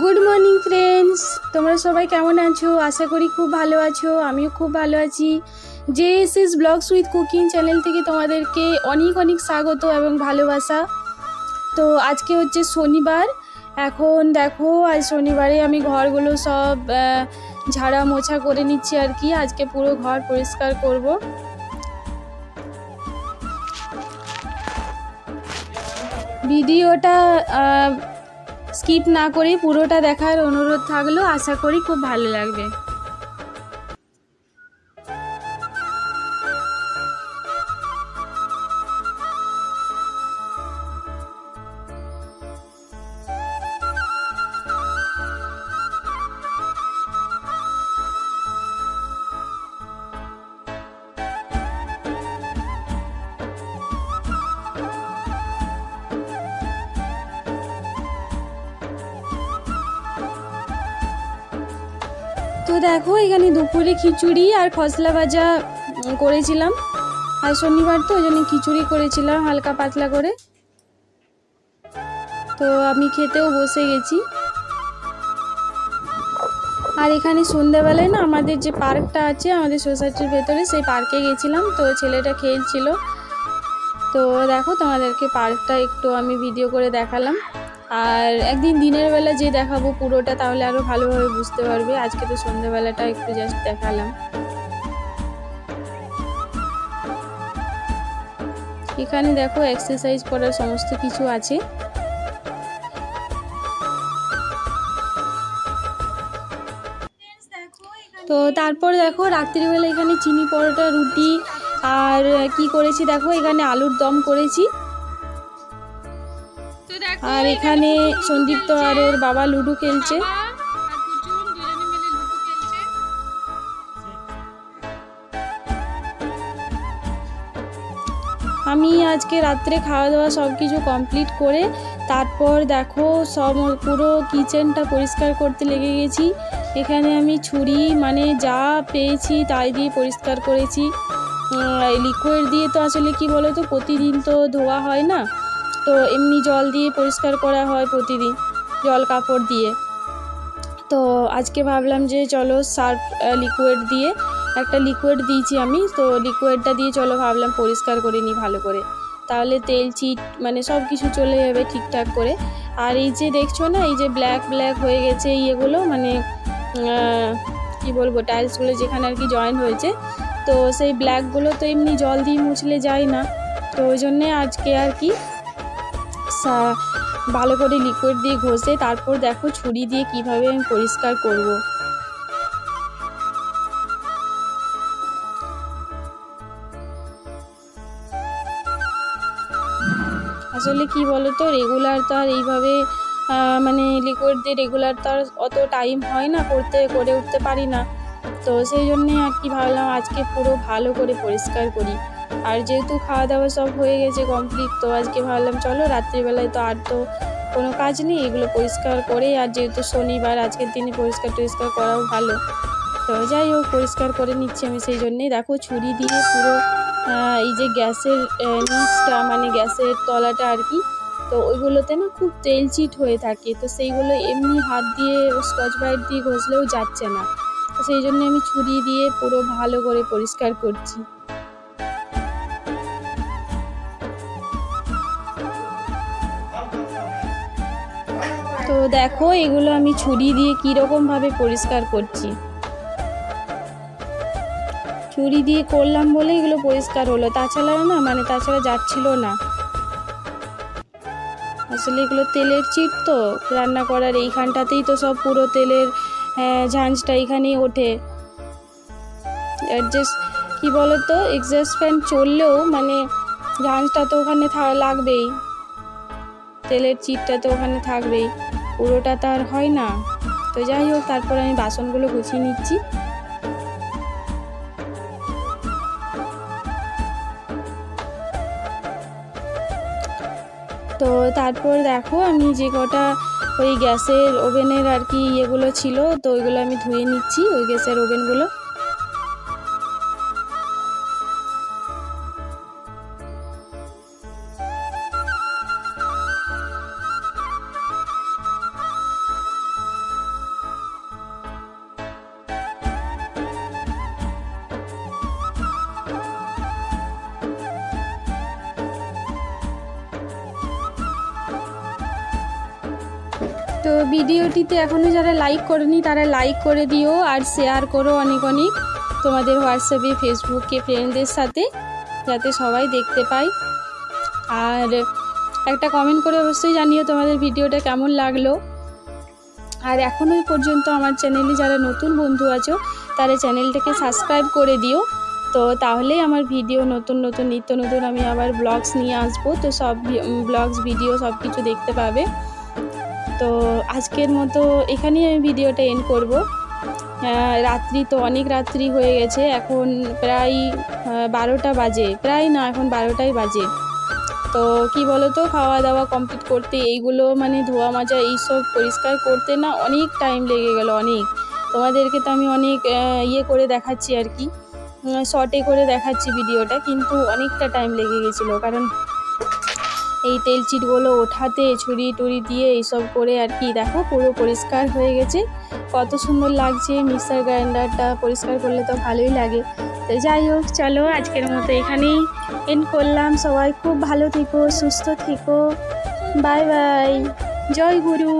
Good morning friends তোমরা সবাই কেমন আছো? আশা করি খুব ভালো আছো, আমিও খুব ভালো আছি। J S S blogs with cooking channel থেকে তোমাদেরকে অনেক অনেক স্বাগত এবং ভালোবাসা। তো আজকে হচ্ছে শনিবার। এখন দেখো, আজ শনিবারে আমি ঘরগুলো সব ঝাড়া মোছা করে নিচ্ছি আর কি। আজকে পুরো ঘর পরিষ্কার করব। ভিডিওটা স্কিপ না করে পুরোটা দেখার অনুরোধ থাকল। আশা করি খুব ভালো লাগবে। দেখো, এখানে দুপুরে খিচুড়ি আর খসলা ভাজা করেছিলাম। আর শনিবার তো, ওই জন্য খিচুড়ি করেছিলাম, হালকা পাতলা করে। তো আমি খেতেও বসে গেছি। আর এখানে সন্ধ্যাবেলায় না, আমাদের যে পার্কটা আছে, আমাদের সোসাইটির ভেতরে, সেই পার্কে গেছিলাম। তো ছেলেটা খেলছিল। তো দেখো তোমাদেরকে পার্কটা একটু আমি ভিডিও করে দেখালাম। আর একদিন দিনের বেলা যে দেখাবো পুরোটা, তাহলে আরও ভালোভাবে বুঝতে পারবে। আজকে তো সন্ধ্যাবেলাটা একটু জাস্ট দেখালাম। এখানে দেখো এক্সারসাইজ করার সমস্ত কিছু আছে। তো তারপর দেখো রাত্রিবেলা এখানে চিনি পরোটা, রুটি, আর কি করেছি দেখো, এখানে আলুর দম করেছি। আর এখানে সন্দীপ্ত আর ওর বাবা লুডো খেলছে। আমি আজকে রাত্রে খাওয়া দাওয়া সব কিছু কমপ্লিট করে তারপর দেখো সব পুরো কিচেনটা পরিষ্কার করতে লেগে গেছি। এখানে আমি ছুরি মানে যা পেয়েছি তাই দিয়ে পরিষ্কার করেছি। লিকুইড দিয়ে তো আসলে কি বলো তো প্রতিদিন তো ধোয়া হয় না। তো এমনি জল দিয়ে পরিষ্কার করা হয় প্রতিদিন, জল কাপড় দিয়ে। তো আজকে ভাবলাম যে চলো সার্ফ লিকুইড দিয়ে একটা লিকুইড দিয়েছি আমি, তো লিকুইডটা দিয়ে চলো ভাবলাম পরিষ্কার করে নিই ভালো করে। তাহলে তেল, চিট মানে সব কিছু চলে যাবে ঠিকঠাক করে। আর এই যে দেখছ না, এই যে ব্ল্যাক ব্ল্যাক হয়ে গেছে ইয়েগুলো মানে কি বলব টাইলসগুলো যেখানে আর কি জয়েন হয়েছে, তো সেই ব্ল্যাকগুলো তো এমনি জল দিয়ে মুছলে যায় না। তো ওই জন্যে আজকে আর কি ভালো করে লিকুইড দিয়ে ঘষে তারপর দেখো ছুরি দিয়ে কীভাবে আমি পরিষ্কার করব। আসলে কি বলো তো রেগুলার তো আর এইভাবে মানে লিকুইড দিয়ে রেগুলার তো আর অত টাইম হয় না, করতে, করে উঠতে পারি না তো সেই জন্যে আর কি ভাবলাম আজকে পুরো ভালো করে পরিষ্কার করি আর যেহেতু খাওয়া দাওয়া সব হয়ে গেছে কমপ্লিট তো আজকে ভাবলাম চলো রাত্রিবেলায় তো আর তো কোনো কাজ নেই, এগুলো পরিষ্কার করে আর যেহেতু শনিবার, আজকের দিনে পরিষ্কার টরিষ্কার করাও ভালো। তো যাই হোক, পরিষ্কার করে নিচ্ছি আমি সেই জন্যেই। দেখো ছুরি দিয়ে পুরো এই যে গ্যাসের নিচটা মানে গ্যাসের তলাটা আর কি, তো ওইগুলোতে না খুব তেল চিট হয়ে থাকে, তো সেইগুলো এমনি হাত দিয়ে স্কচ ব্রাইট দিয়ে ঘষলেও যাচ্ছে না। তো সেই জন্য আমি ছুরি দিয়ে পুরো ভালো করে পরিষ্কার করছি। দেখো এগুলো আমি ছুরি দিয়ে কীরকমভাবে পরিষ্কার করছি। ছুরি দিয়ে করলাম বলে এগুলো পরিষ্কার হলো। তাছাড়া না মানে তাছাড়া যাচ্ছিল না। আসলে এগুলো তেলের চিট তো রান্না করার এইখানটাতেই তো সব পুরো তেলের আহ, ঝাঁঝটা এখানেই ওঠে। অ্যাডজাস্ট কী বলো তো এক্সস্ট ফ্যান চললেও মানে ঝাঁঝটা তো ওখানে লাগবেই। তেলের চিটটা তো ওখানে থাকবেই। পুরোটা তো আর হয় না। তো যাই হোক, তারপর আমি বাসনগুলো গুছিয়ে নিচ্ছি। তো তারপর দেখো, আমি যে কটা ওই গ্যাসের ওভেনের আর কি ইয়েগুলো ছিল, তো ওইগুলো আমি ধুয়ে নিচ্ছি, ওই গ্যাসের ওভেনগুলো। তো ভিডিওটিতে এখনও যারা লাইক করেনি, তারা লাইক করে দিও আর শেয়ার করো অনেক অনেক তোমাদের হোয়াটসঅ্যাপে ফেসবুকে ফ্রেন্ডদের সাথে, যাতে সবাই দেখতে পায়। আর একটা কমেন্ট করে অবশ্যই জানিও তোমাদের ভিডিওটা কেমন লাগল। আর এখনও পর্যন্ত আমার চ্যানেলে যারা নতুন বন্ধু আছো, তারা চ্যানেলটাকে সাবস্ক্রাইব করে দিও। তো তাহলেই আমার ভিডিও নতুন নতুন, নিত্য নতুন আমি আবার ব্লগস নিয়ে আসব। তো সব ব্লগস ভিডিও সব কিছু দেখতে পাবে। তো আজকের মতো এখানেই আমি ভিডিওটা এন্ড করব। রাত্রি তো অনেক রাত্রি হয়ে গেছে, এখন প্রায় বারোটা বাজে। প্রায় না, এখন বারোটাই বাজে। তো কি বলো তো খাওয়া দাওয়া কমপ্লিট করতে এইগুলো মানে ধোয়া মাজা এইসব পরিষ্কার করতে না অনেক টাইম লেগে গেল, অনেক। তোমাদেরকে তো আমি অনেক ইয়ে করে দেখাচ্ছি আর কি। শর্টে করে দেখাচ্ছি ভিডিওটা, কিন্তু অনেকটা টাইম লেগে গেছিল, কারণ এই তেল চিটগুলো ওঠাতে, ছুরি টুরি দিয়ে এইসব করে আর কি। দেখো পুরো পরিষ্কার হয়ে গেছে। কত সুন্দর লাগছে মিক্সার গ্রাইন্ডারটা, পরিষ্কার করলে তো ভালোই লাগে। তো যাই হোক, চলো আজকের মতো এখানেই এন্ড করলাম। সবাই খুব ভালো থেকো, সুস্থ থেকো। Bye bye. জয় গুরু।